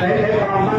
Amen.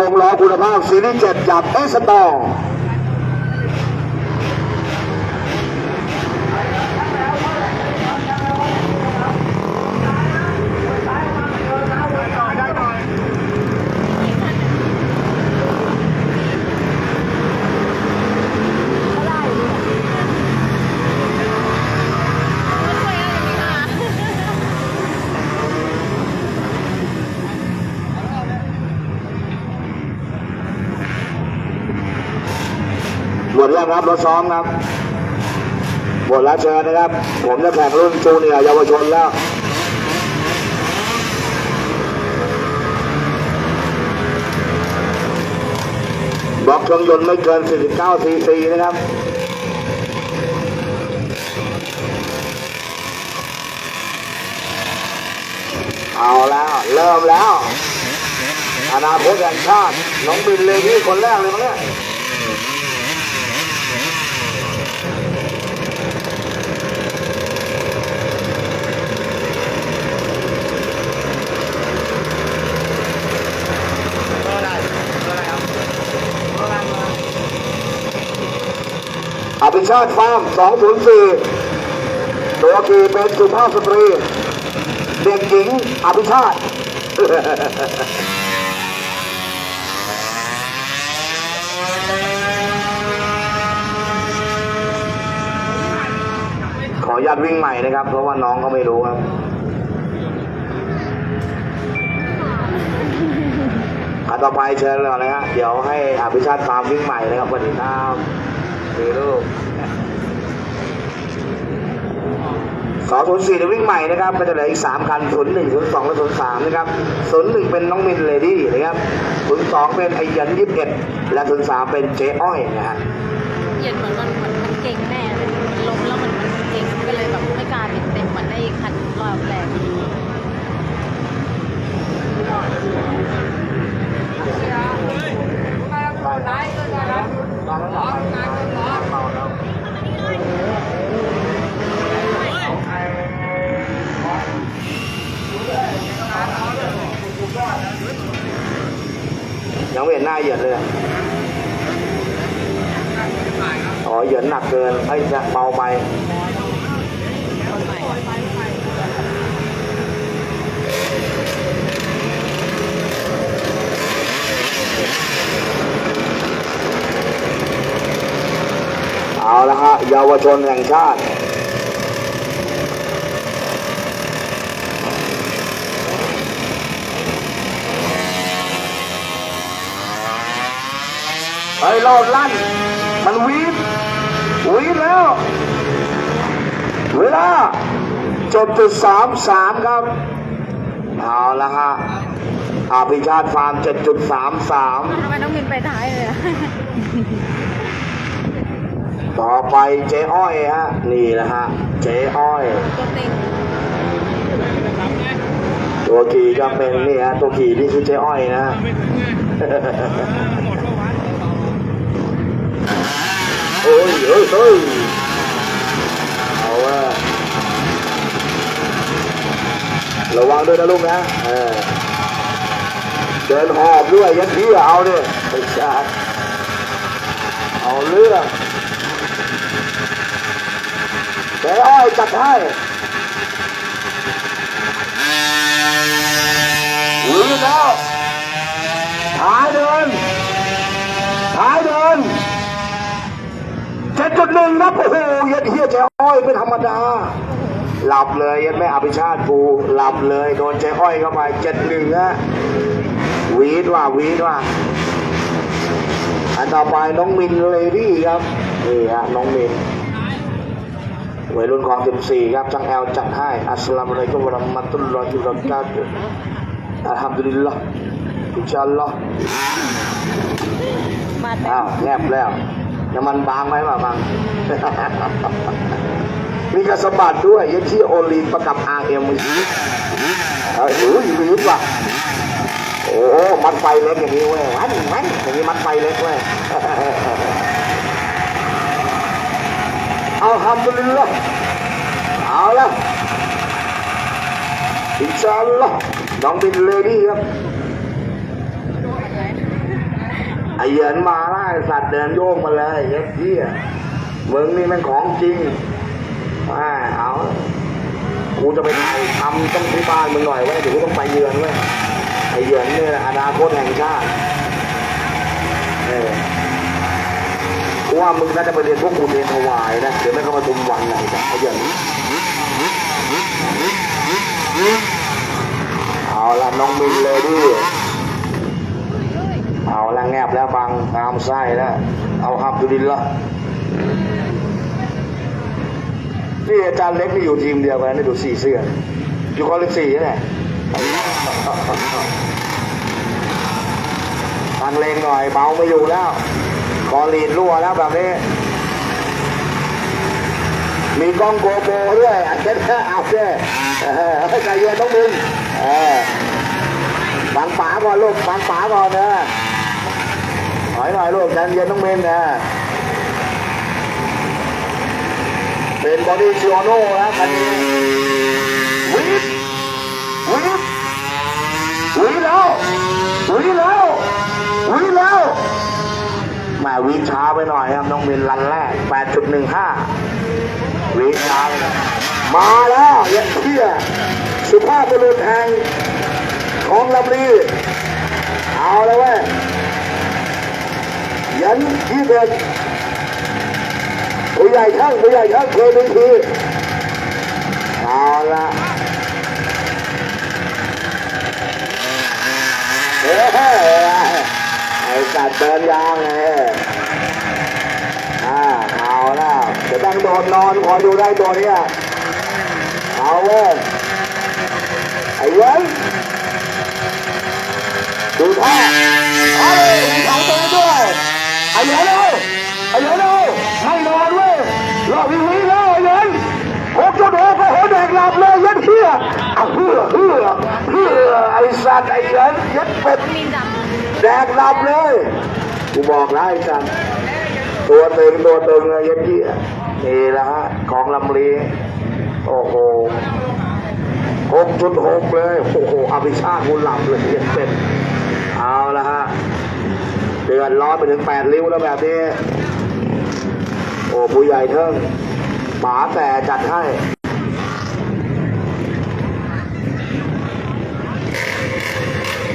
วงล้อคุณภาพซีรีส์7จากเอสตอร์ ครับรถซ้อมครับหมดแล้วเชิญนะครับ ผมจะแข่งรุ่นจูเนียร์เยาวชนแล้วบล็อกเครื่องยนต์ไม่เกิน 49 ซีซีนะครับเอาแล้วเริ่มแล้ว อนาคตแห่งชาติน้องบินเลวี่คนแรกเลยมั้งเนี่ย อภิชาติฟาร์ม204 ตัวขี่เป็นสุภาพสตรี เด็กหญิงอภิชาติขออนุญาตวิ่งใหม่นะครับ เพราะว่าน้องเขาไม่รู้ครับ อันต่อไปเชิญเลยนะฮะ เดี๋ยวให้อภิชาติฟาร์มวิ่งใหม่นะครับสวัสดีครับ ดีลูกสองศูนย์สี่เดี๋ยววิ่งใหม่นะครับก็จะเหลืออีกสามคันศูนย์หนึ่งศูนย์สองและศูนย์สามนะครับศูนย์หนึ่งเป็นน้องมินเลดี้นะครับศูนย์สองเป็นไอยันยี่สิบเอ็ดและศูนย์สามเป็นเจ๊อ้อยนะฮะเย็นเหมือนมันมันมันเก่งแน่เลยล้มแล้วมือนมันเก่งก็เลยแบบไม่กล้าบิดเต็มเหมือนได้คันรอบแรก ยังไม่เห็นหน้าเหยินเลยอ๋อเหยินหนักเกินไอ้จะเบาไปเอาละฮะเยาวชนแห่งชาติ เฮ้ยรอบลั่น มันวีดวีดแล้ว เวลา7.33ครับ เอาละฮะอาภิชาติฟาร์ม7.33ทำไมต้องบินไปท้ายเลยอะต่อไปเจ๊อ้อยฮะ นี่แหละฮะ เจ๊อ้อยตัวเต็งตัวขี่ก็เป็นนี่ฮะ ตัวขี่นี่คือเจ๊อ้อยนะฮะ โอ้ยเฮ้ยเฮ้ยเอาว่าระวังด้วยนะลูกนะเออเดินหอบด้วยยัดที่เอาเนี่ยไอ้ชาติเอาเรื่องเจ๊อ้อยจัดให้วิ่งแล้วท้ายเดินท้ายเดิน เจ็ดจุดหนึ่งนะโอ้โหเย็ดเฮียเจ๊อ้อยไม่ธรรมดา หลับเลยยัดแม่อภิชาติปูหลับเลยโดนเจ๊อ้อยเข้าไปเจ็ดหนึ่งนะวีดว่าวีดว่าอันต่อไปน้องมินเลดี้ครับนี่ฮะน้องมินวัยรุ่นของสิบสี่ครับจังแอลจัดให้อัสลามุอะลัยกุมวะเราะห์มะตุลลอฮิวะบะเราะกาตุฮ์อัลฮัมดุลิลลาห์อินชาอัลลอฮ์มาแต่อ้าวแนบแล้ว น้ำมันบางไหมวะบาง มีกระสบัดด้วยยันที่โอลีนประกับอาเอ็มเฮ้ยอุ้ยวีดว่ะโอ้มัดไฟเล็กอย่างนี้เว้ยว้นว้นอย่างนี้มัดไฟเล็กเว้ยเอาทำดุลิลละเอาละอินชาอัลลอฮ์น้องบินเลดี้ครับ ไอเหยินมาไล่สัตว์เดินโยกมาเลยเย็ดเที่ยมึงนี่มันของจริงมาเอากูจะไปถ่ายทำต้องที่บ้านมึงหน่อยเว้ยเดี๋ยวกูต้องไปเยือนเว้ยไอเหยินเนี่ยอนาคตแห่งชาติเออว่ามึงน่าจะไปเรียนพวกกูเรียนถวายนะเดี๋ยวไม่เข้ามาทุมวันไหนจ้ะไอ้เหยินเอาละน้องมินเลยดิ ละแงบแล้วฟังตามไส้แล้วเอาฮับดุลินละนี่อาจารย์เล็กนี่อยู่ทีมเดียวกันนี่ดูสี่เสื้ออยู่คนละสี่นี่แหละทางเลงหน่อยเบาไม่อยู่แล้วคอลีนรั่วแล้วแบบนี้ มีกล้องโกโปรด้วยอันนี้เอาเจ้เออใจเย็นต้องมึงเออฟังป๋าก่อนลูกฟังป๋าก่อนเนอะ ถอยหน่อยลูกใจเย็นต้องเมนนะเป็นบอดี้ชิโอโน่นะคันนี้วิบวิบวิบแล้ววิบแล้ววิบแล้วมาวิช้าไปหน่อยครับน้องเมนรันแรก 8.15 วิบช้าไปหน่อยมาแล้วยันเที่ยสุภาพบุรุษแห่งของลำลีเอาแล้วเว้ย ยันยี่สิบผู้ใหญ่ช่างผู้ใหญ่ช่างเคยหนึ่งทีเอาละเฮ้ยไอ้สัตว์เดินยางไงอ่าเอาละจะต้งโดนนอนคอยดูได้ตัวเนี้ยเอาเว้ยไอ้เว้ยดูท่าเอาเลยมีของตัวด้วย อ้เหยนเลยไอ้เหยนเลยไม่นอนเว้ยรอบวิวีแล้วไอ้เหยนหกจุดหกก็โหแดกหลับเลยยัดเฮียอะเฮือเฮือเฮือไอ้สัตว์ไอ้เหยนยัดเป็ดแดกหลับเลยกูบอกแล้วไอ้สัตว์ตัวตึงตัวตึงเลยยัดเฮียนี่แหละฮะของลำลีโอ้โหหกจุดหกเลย โอ้โหอภิชาติกูหลับเลยยัดเป็ดเอาละฮะ เดือดร้อนไปถึงแปดริ้วแล้วแบบนี้ โอ้ผู้ใหญ่เทิงป๋าแต่จัดให้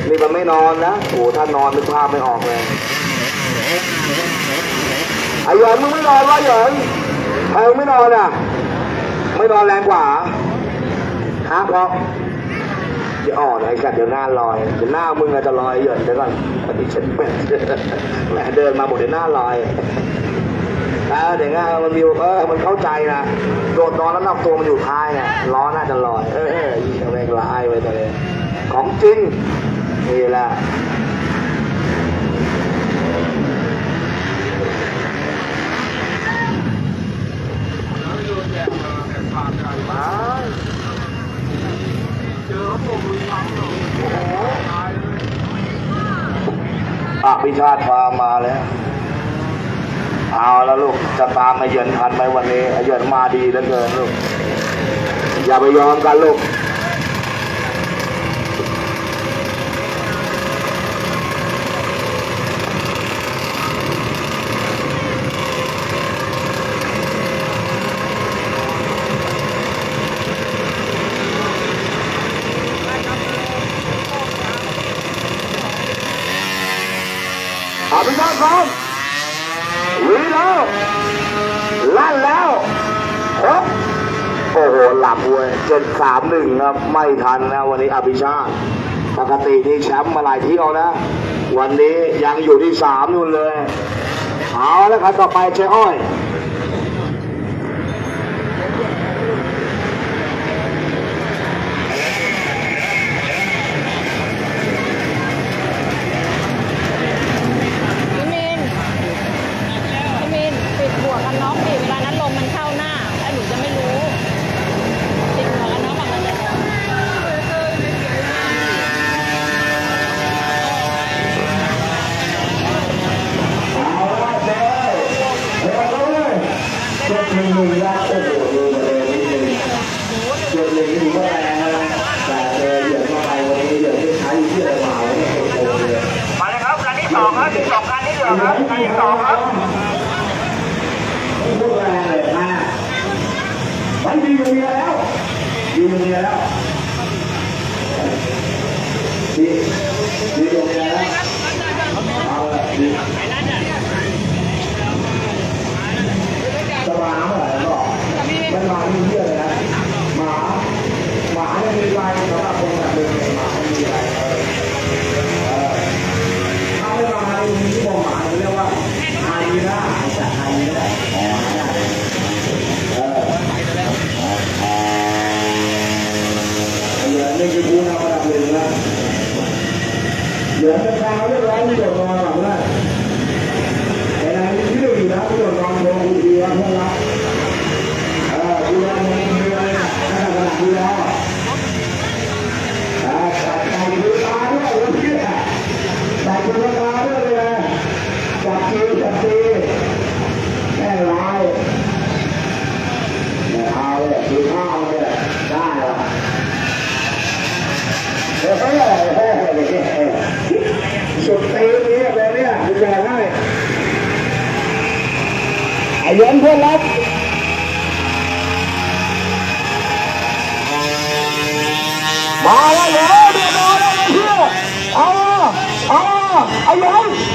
นี่มันไม่นอนนะโอ้ถ้านอนนึกภาพไม่ออกเลยไอ้หยินมึงไม่นอนวะหยินใครมึงไม่นอนอะ ไม่นอนแรงกว่าฮะเพราะ เดี๋ยวอ่อนไอ้สัตว์เดี๋ยวหน้าลอยเดี๋ยวหน้ามึงอาจจะลอยหยินเดี๋ยวก่อนอันนี้ฉันเป็นแหมเดินมาบอกเดี๋ยวหน้าลอยเออเดี๋ยวง่ายมันมีเออมันเข้าใจนะโดดนอนแล้วนอกตัวมันอยู่ท้ายไงล้อน่าจะลอย เออเออยิ่งแม่งลายไปตัวเลยของจริงนี่แหละอ พิชาติพามาแล้ว เอาแล้วลูกจะตามมาเยือนทันไหมวันนี้เยือนมาดีเหลือเกินลูก อย่าไปยอมกันลูก อภิชาติพร้อมวิ่งแล้ว ลั่นแล้วครบโอ้โห หลับเว้ยเจ็ดสามหนึ่งครับ ไม่ทันนะวันนี้อภิชาติ ปกตินี่แชมป์มาหลายเที่ยวนะ วันนี้ยังอยู่ที่สามนู่นเลย เอาแล้วครับต่อไปเจ้อ้อย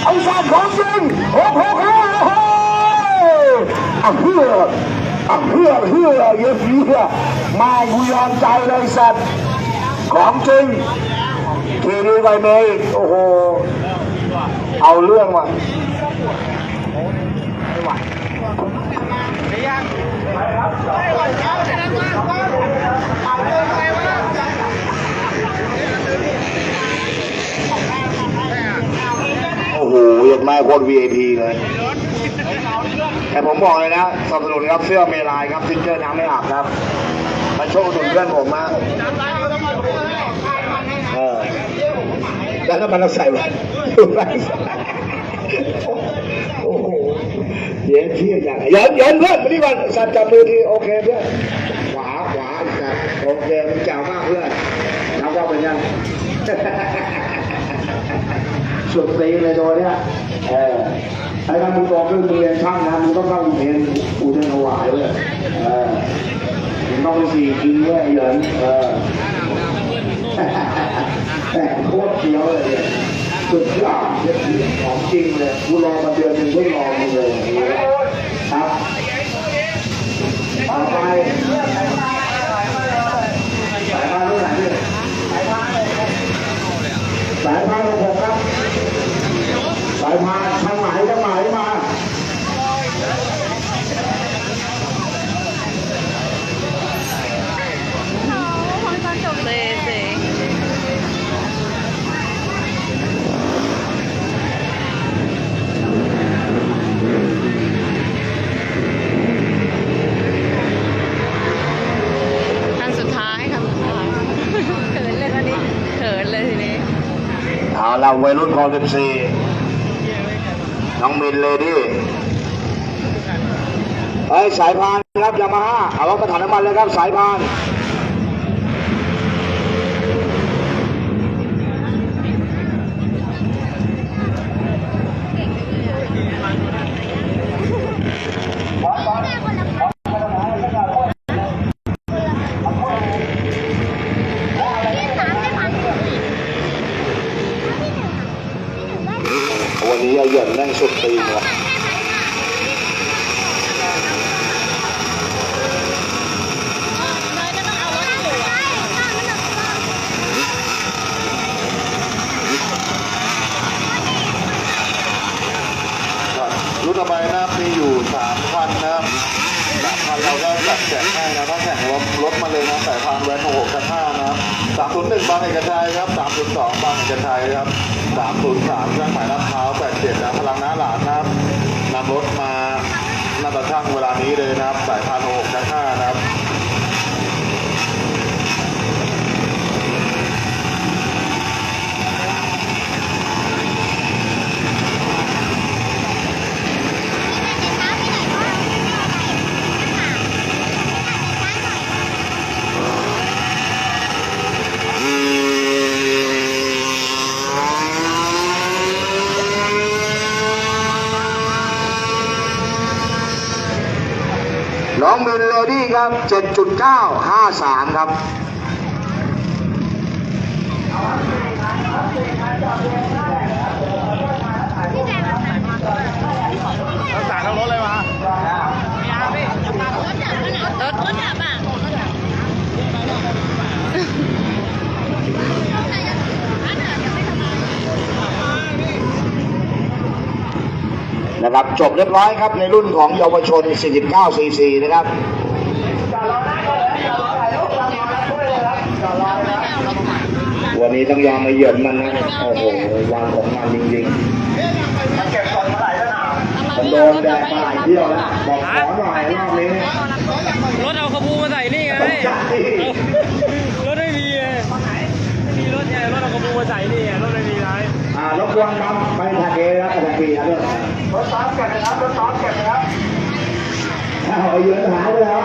ไอ้ยันไอ้สัตว์ของจริงโอ้โหโอ้โหอะเพื่ออะเพื่อเพื่อเยอะเพื่อมากูยอมใจเลยสัตว์ของจริงทีนี้ไปเมย์โอ้โหเอาเรื่องว่ะโอ้ โหยัดไม้โคตร VIP เลย แต่ผมบอกเลยนะสนับสนุนครับเสื้อเมลายครับซิงเกิลน้ำไม่อาบครับ มันโชคสุนเพื่อนผมมากเออแล้วก็มันเราใส่ไว้โอ้โหเย็นที่อย่างเย็นเย็นเพื่อนมานี่ก่อนสัตว์จับมือทีโอเคเพื่อนขวาขวาอีกสัตว์โอเคมันเจ๋วมากเพื่อนแล้วก็เป็นยัง สุดตีเลยตัวเนี้ยเออไอ้ถ้ามึงบอกเรื่องมึงเรียนช่างนะมึงต้องเข้าอุเทนอุเทนถวายเลยเออมึงต้องไปสี่กินด้วยเหยินเออแต่โคตรเคี้ยวเลยสุดยอดของจริงเลยกูรอมาเดือนหนึงเพิ่งรอมึงเลยครับต่อไป เราวัยรุ่นคอสิบสี่น้องมินเลดี้ไอ้ยสายพานครับยามาฮ่าเอารถประถานน้ำมันเลยครับสายพาน ตีนว่ะเลยจะต้องเอารถที่อยู่อะบรุ่นต่อไปนะครับมีอยู่สามพันนะครับสามพันเราก็จัดแจกให้นะถ้าแข่งรถรถมาเลยนะสายพานแวนหกกับห้านะครับสามศูนย์หนึ่งบางเอกชัยครับสามศูนย์สองบางเอกชัยครับ สามศูนย์สามเครื่องหมายลาดพร้าวแปดเจ็ดนะพลังน้าหลานนะครับนำรถมาหน้าตาช่างเวลานี้เลยนะครับ สายพานโอ 7.953 ครับ ทั้งสารทั้รถเลยมารถดับอะนะครับ จบเรียบร้อยครับในรุ่นของเยาวชน 49cc นะครับ วันนี้ต้องยอมมาเหยียบมันนะ โอ้โหวางของมันจริงๆเก็บส่งเมื่อไหร่แล้วหนาวมันโดนแดดมาหลายเที่ยวแล้วบอกขอหน่อยรอบนี้รถเอาขบูมาใส่นี่ไงต้องจัดดิรถไม่มีไงไม่มีรถไงรถเอาขบูมาใส่นี่ไงรถไม่มีไรอ่ารบกวนครับไปทาเกแล้วกับปีนะด้วยรถซ้อมเก็บนะครับรถซ้อมเก็บนะครับอ้าวไอ้เหยินหายไปแล้ว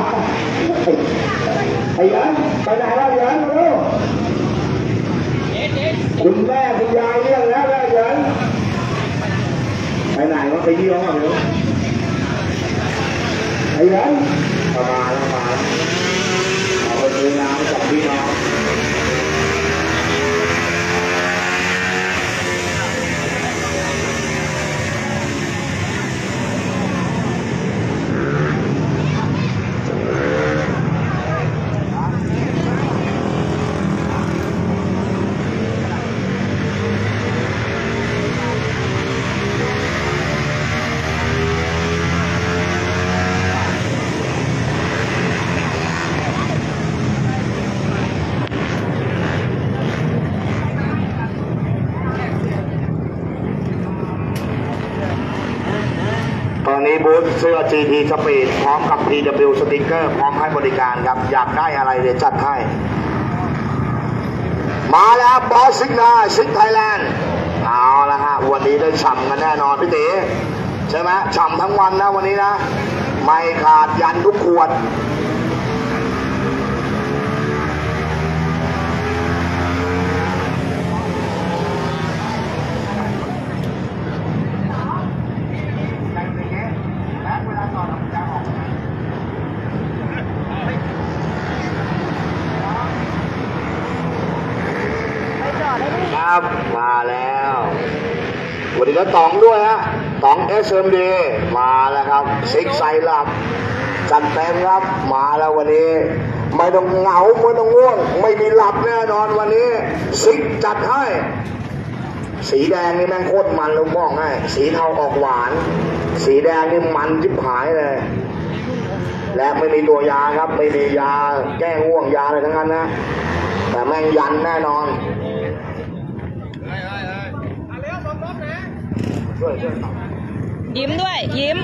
ไอ้เหยินไปไหนแล้วเหยินมาดู คุณแม่คุณยายเรียกแล้วแล้วเหยินไปไหนวะไปเยี่ยมอะเดี๋ยวไอ้เหยินเอามาแล้วมาแล้วเอาไปซื้อน้ำกับพี่น้อง นเสื้อ GP สปีดพร้อมกับ PW สติกเกอร์พร้อมให้บริการครับ อยากได้อะไรเดี๋ยวจัดให้ มาแล้วบอสซิกนาซิกไทยแลนด์เอาละฮะ วันนี้ได้ฉ่ำกันแน่นอนพี่ตีใช่ไหมฉ่ำทั้งวันนะวันนี้นะ ไม่ขาดยันทุกขวด ตอง SMD มาแล้วครับซิกไซลับจัดเต็มครับมาแล้ววันนี้ ไม่ต้องเหงาไม่ต้องง่วง ไม่มีหลับแน่นอนวันนี้ซิกจัดให้ สีแดงนี่แม่งโคตรมันลูกบอกให้สีเทาออกหวาน สีแดงนี่มันจิบหายเลย และไม่มีตัวยาครับ ไม่มียาแก้ง่วงยาอะไรทั้งนั้นนะแต่แม่งยันแน่นอนช่วยช่วย ยิ้มด้วย ยิ้ม